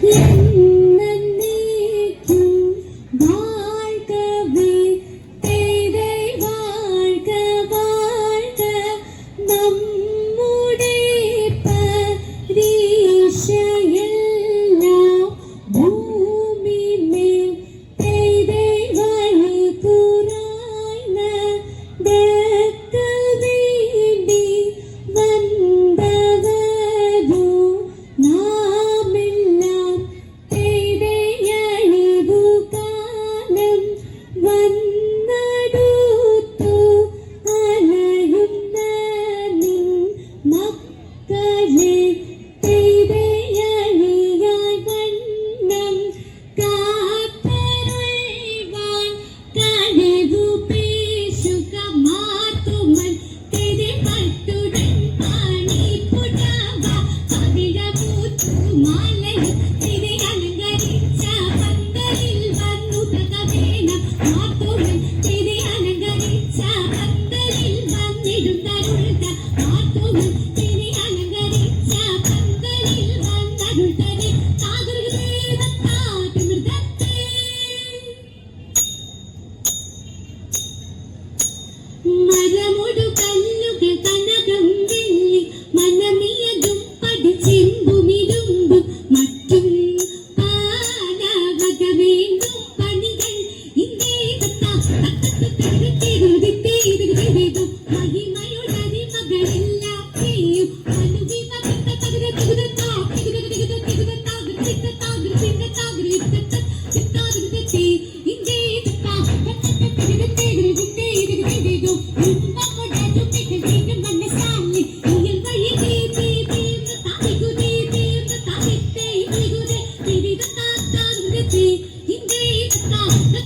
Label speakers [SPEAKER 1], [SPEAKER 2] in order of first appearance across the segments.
[SPEAKER 1] Yeah. ハハハハ!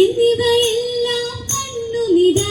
[SPEAKER 1] എന്നിവയെല്ലാം കണ്ണുനിതാ